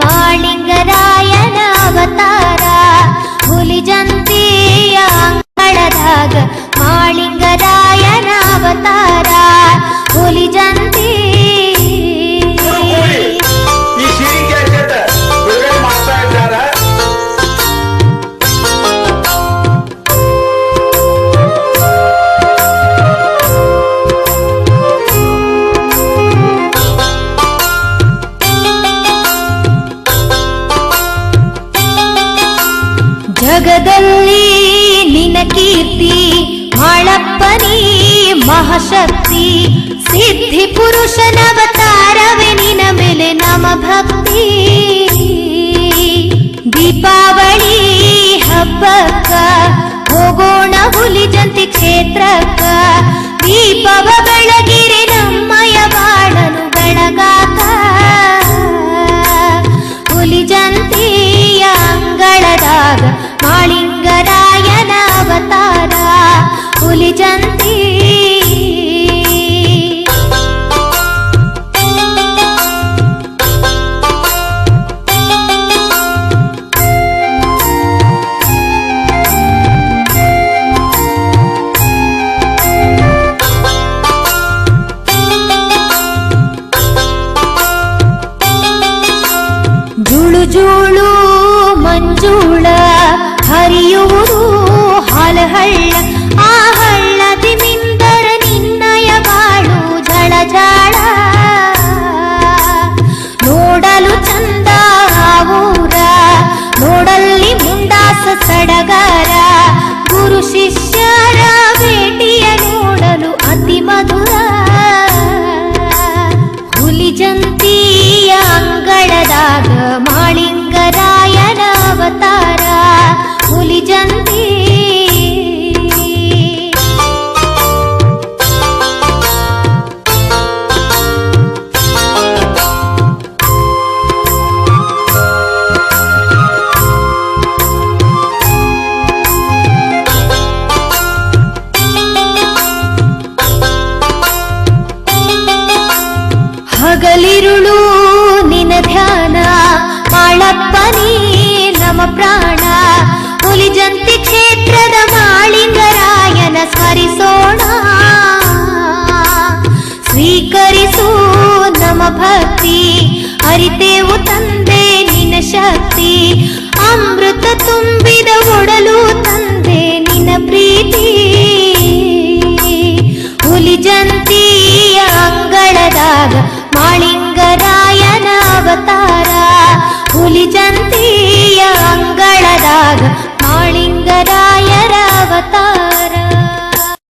மாளிங்கரா ಜಗದಲ್ಲಿ ನಿನ ಕೀರ್ತಿ ಆಳಪ್ಪನಿ ಮಹಾಶಕ್ತಿ. ಸಿದ್ಧಿ ಪುರುಷನವತಾರವೇ ನಿನ ಮೇಲೆ ನಮ ಭಕ್ತಿ. ದೀಪಾವಳಿ ಹಬ್ಬಕ್ಕ, ಹೋಗೋಣ ಹುಲಿಜಂತಿ ಕ್ಷೇತ್ರಕ್ಕ. ದೀಪವ ಬೆಳಗ್ಗೆ ಜುಳು ಜುಳು ಮಂಜುಳ, ಹರಿಯುವುದು ಹಲಹಳ್ಳ. ಆ ಹಳ್ಳದಿ ಮಿಂದರ ನಿನ್ನಯ ಬಾಳು ಜಳ ಜಾಳ. ನೋಡಲು ಚಂದ ಊರ, ನೋಡಲ್ಲಿ ಮುಂದಾಸ ಸಡಗರ. ಗುರು ಶಿಷ್ಯರ ಪ್ರಾಣ. ಹುಲಿಜಂತಿ ಕ್ಷೇತ್ರದ ಮಾಳಿಂಗರಾಯನ ಸ್ಮರಿಸೋಣ. ಸ್ವೀಕರಿಸು ನಮ ಭಕ್ತಿ. ಅರಿತೇವು ತಂದೆ ನಿನ ಶಕ್ತಿ. ಅಮೃತ ತುಂಬಿದ